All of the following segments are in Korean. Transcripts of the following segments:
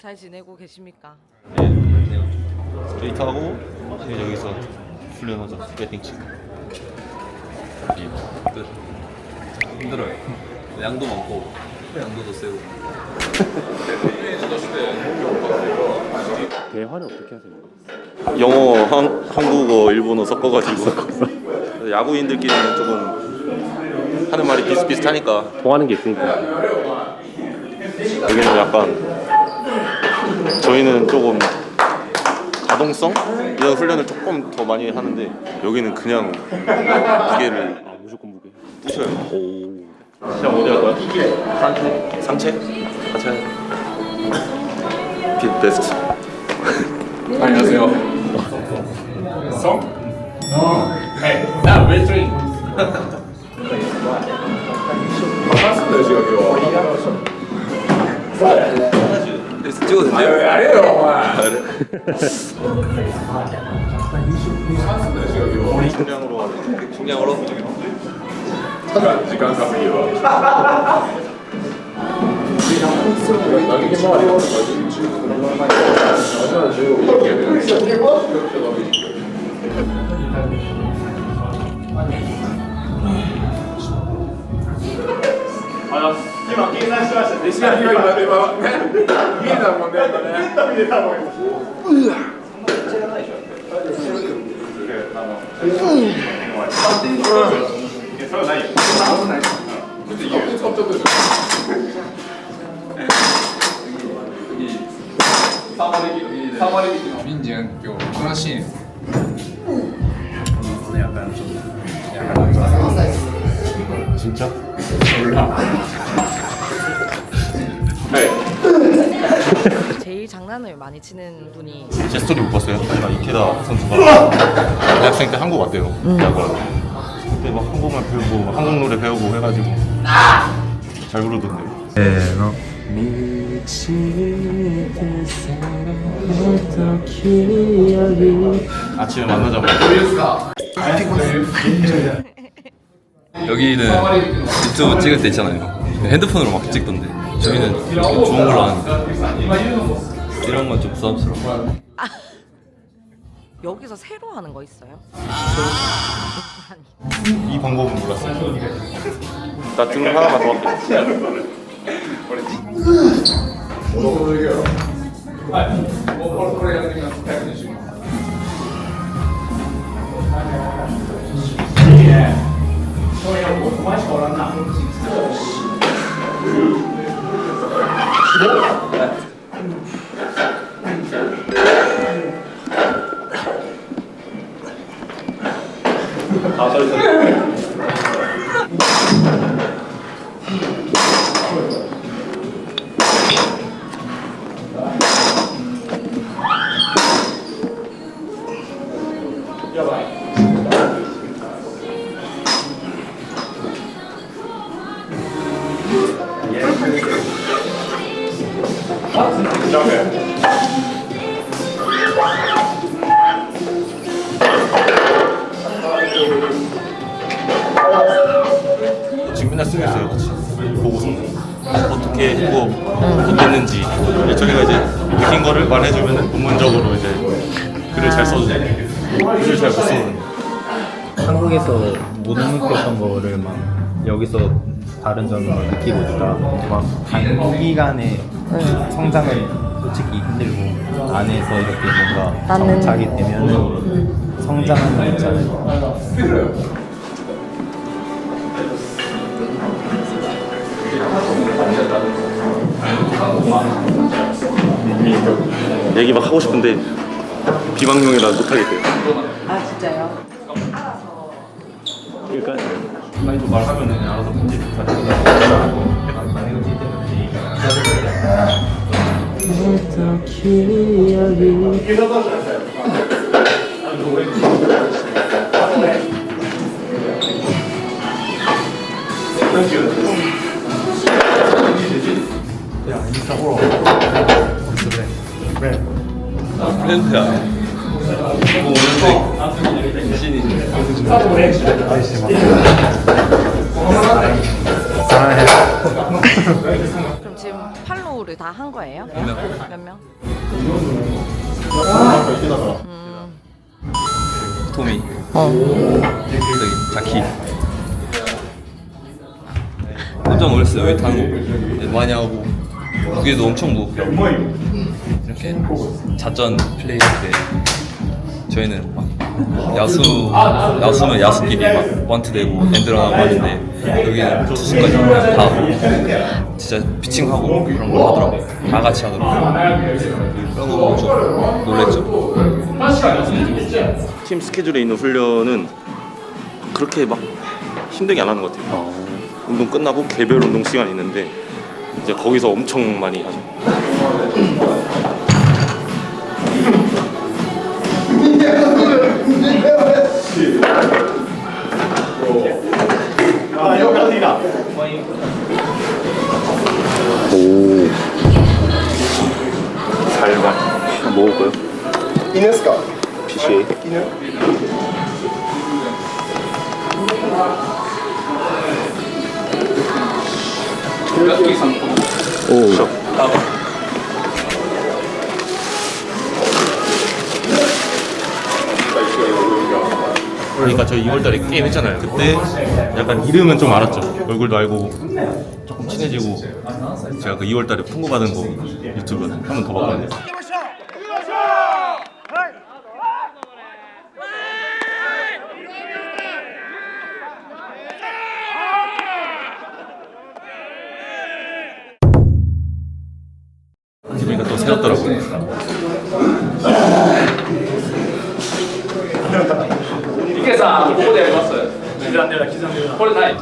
잘 지내고 계십니까? 데이트하고 이제 여기서 훈련하자 배팅 치고 끝. 힘들어요. 양도 많고 양도도 세고. 대화는 어떻게 하세요? 영어, 한, 한국어, 일본어 섞어가지고 야구인들끼리는 조금 하는 말이 비슷비슷하니까 통하는 게 있으니까 여기는 약간 저희는 조금 가동성 이런 훈련을 조금 더 많이 하는데 여기는 그냥 무게를 아 무조건 무게 부셔요. 오 시작 어디 할 거야? 상체. 상체? 하자. 비 베스트. 안녕하세요. 성? 네. 나 웨이트링. 반갑습니다 지금 그래서 찍어도 돼요? 아니에요. 반갑습니다 지금 이거. 중량으로 そない。ちょっと言う。 민지는 요 하나씩 약간 좀 약간 진짜? 제일 장난을 많이 치는 분이 제 스토리 못 봤어요? 아니 이케다 선수가 대학생 때 한국 왔대요. 야구하러. 그때 막 한국말 배우고 막 한국 노래 배우고 해가지고 잘 부르던데 요. 아침에 만나자마자 여기는 유튜브 찍을 때 있잖아요. 핸드폰으로 막 찍던데. 저희는 좋은 걸로 하는데. 이런 건 좀 부담스러워. 여기서 새로 하는 거 있어요? 이 방법은 몰랐어요. 나 주문 하나만 더 할게. 지금 맨 어떻게 했고 어땠는지 이제 저희가 이제 느낀 거를 말해주면 본문적으로 이제 글을 잘 써주고 글을 잘못 써는 한국에서 못 느꼈던 거를 막 여기서 다른 점을 느끼고 있다. 막 단기간에 성장을 솔직히 힘들고 안에서 이렇게 뭔가 나는- 정착이 되면은 성장하는 거 있잖아요. 얘기 막 하고 싶은데 비방용이라 못하겠대요. 아 진짜요? 그러니까 말하면 알아서 편집 잘 해주고 팬페야. 뭐 오는데 귀신이 사랑해. 그럼 지금 팔로우를 다 한 거예요? 몇 명? 몇 명? 토미, 어. 저기 자키. 깜짝 놀랐어요. 왜거 많이 하고 무게도 엄청 무겁고 이렇게 자전 플레이할 때 저희는 막 야수 야수면 야수끼리 막 원트 내고 엔드런하고 하는데 여기는 투수까지 다 진짜 피칭하고 그런 거 하더라고요. 다 같이 하더라고요. 그런 거 보고 좀 놀랬죠. 팀 스케줄에 있는 훈련은 그렇게 막 힘들게 안 하는 것 같아요. 운동 끝나고 개별 운동 시간이 있는데 이제 거기서 엄청 많이 하죠. 먹을까요? 이네스카 PCA 이네 오 그러니까 저희 2월달에 게임 했잖아요. 그때 약간 이름은 좀 알았죠. 얼굴도 알고 조금 친해지고 제가 그 2월달에 풍고받은 거 유튜브 한 번 더 봤거든요. 기분이가 또 새롭더라고요. んでるな刻んでるな。これない。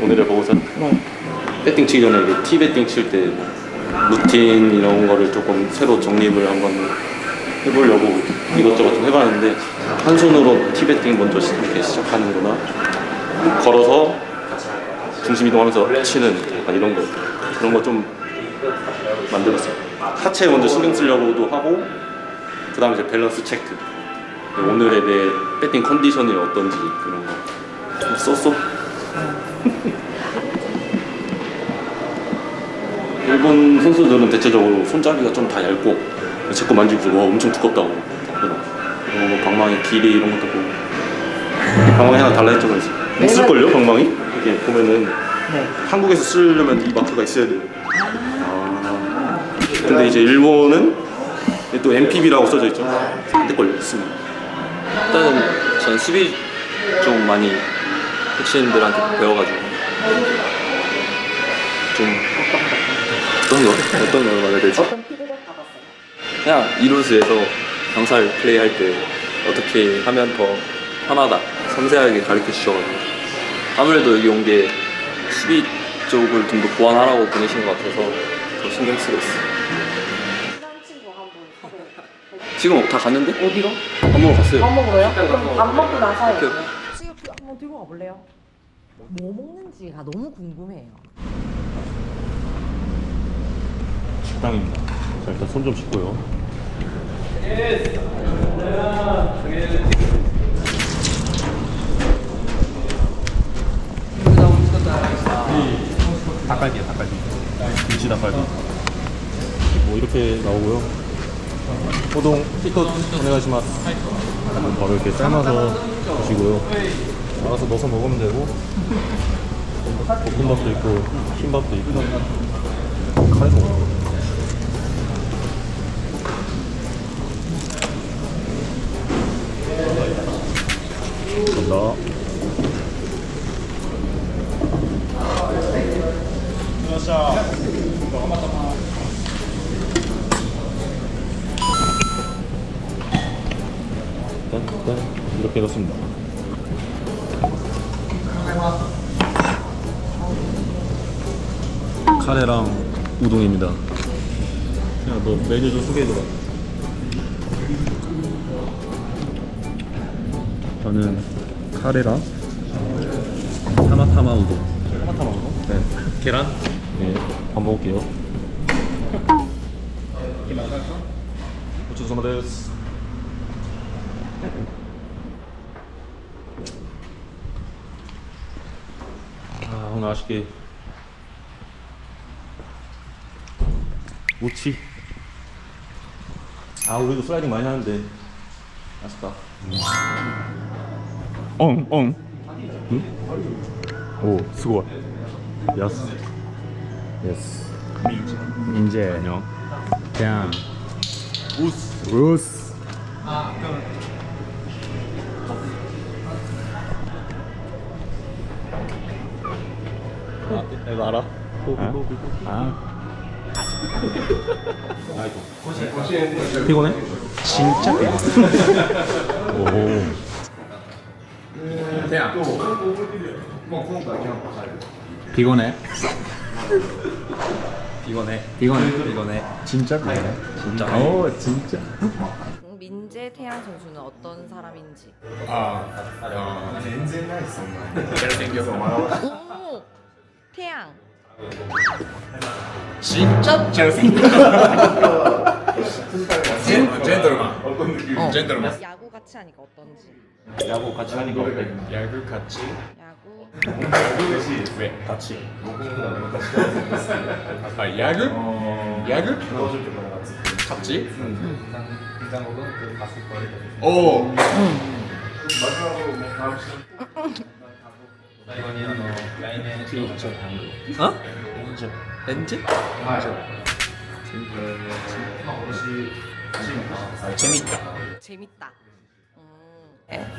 오늘의 보고서 배팅 치기 전에 이제 티 배팅 칠 때 루틴 이런 거를 조금 새로 정립을 한번 해보려고 이것저것 좀 해봤는데 한 손으로 티 배팅 먼저 시- 이렇게 시작하는구나. 걸어서 중심 이동하면서 치는 약간 이런 거 그런 거 좀 만들었어요. 하체에 먼저 신경 쓰려고도 하고 그 다음에 이제 밸런스 체크. 오늘의 내 배팅 컨디션이 어떤지 그런 거 좀 썼어? 일본 선수들은 대체적으로 손잡이가 좀 다 얇고 제거 만지고 와 엄청 두껍다고. 그리고 뭐 방망이 길이 이런 것도 보고. 방망이 하나 달라 했죠 그래서 못 쓸걸요 방망이? 이게 보면은 한국에서 쓰려면 이 마크가 있어야 돼요. 아. 근데 이제 일본은 또 MPB라고 써져 있죠. 안될 걸요 있으면. 일단은 전 수비 좀 많이 코치님들한테 배워가지고 좀 어떤 거 어떤 걸 말해야 되지? 어떤 피드백 받았어요? 그냥 이루스에서 강살 플레이할 때 어떻게 하면 더 편하다 섬세하게 가르쳐 주셔가지고 아무래도 여기 온 게 수비 쪽을 좀 더 보완하라고 보내신 것 같아서 더 신경 쓰고 있어요. 친한 친구 한분 지금 다 갔는데? 어디로? 밥 먹으러 갔어요. 밥 먹으러요? 그럼 밥 먹고 나서 오케이. 지금 한번 들고 가볼래요? 뭐 먹는지가 너무 궁금해요. 식당입니다 자 일단 손 좀 씻고요 닭갈비야 닭갈비. 김치 닭갈비 뭐 이렇게 나오고요 호동 히토 오네가시마스 바로 이렇게 삶아서 드시고요 알아서 넣어서 먹으면 되고. 볶음밥도 있고 흰밥도 있고. 카레도 먹고 감사합니다. 일단, 일단 이렇게 넣습니다. 카레랑 우동입니다. 야, 너 메뉴 좀 소개해줘봐. 저는 카레랑 타마타마 우동. 타마타마 우동? 네. 계란? 네. 밥 먹을게요. 고추 소마 데스. 아 오늘 아쉽게 모치. 아 우리도 슬라이딩 많이 하는데. 아쉽다. 엉엉. 응? 오 수고 야스 예스 민재. 안녕. 그냥 우스. 루스. 아, 이거 알아? 아 피곤해? 진짜 피곤해. 오 피곤해. 피곤해. 피곤해. 피곤해. 진짜 피곤해. 진짜. 오 진짜. 민재 태양 선수는 어떤 사람인지. 오 태양. 진짜 잘생겼어. 젠틀만. 어. 젠틀만. 야구 같이 하니까 어떤지. 야구 같이 하니까 어때? 야구 같이. 야구. 왜? 같이 아 야구? 야구? 같이? 오. 어? 렌즈? 재밌다. 재밌다. 음.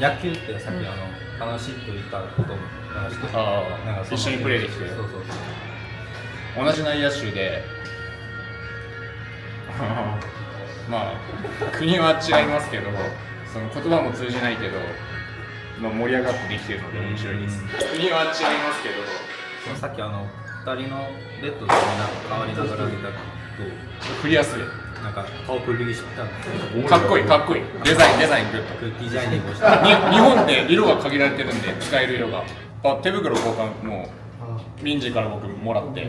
野球ってさっきあの楽しいと言ったこともなんか一つあなんかその一緒にプレーできてそうそう同じ内野手でまあ国は違いますけどその言葉も通じないけど、 まあ、盛り上がってできてるので面白いです国は違いますけどそのさっきあの二人のレッドとなんか変わりながら見たと振りやすいなんか顔くりしたんでかっこいいかっこいいデザインデザイングッドデザイニングをしたに日本って色が限られてるんで使える色があ手袋交換もう民事から僕もらって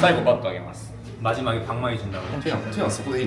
最後バットあげます 마지막에 방망이 준다고 태양 태양 そこで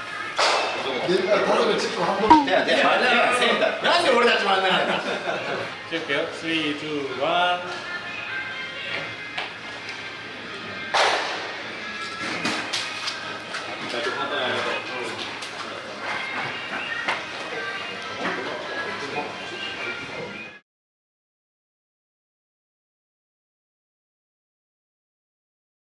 で例えばチップ半分。だよで真ん中センターなんで俺たち真ん中だチップよ321なるほど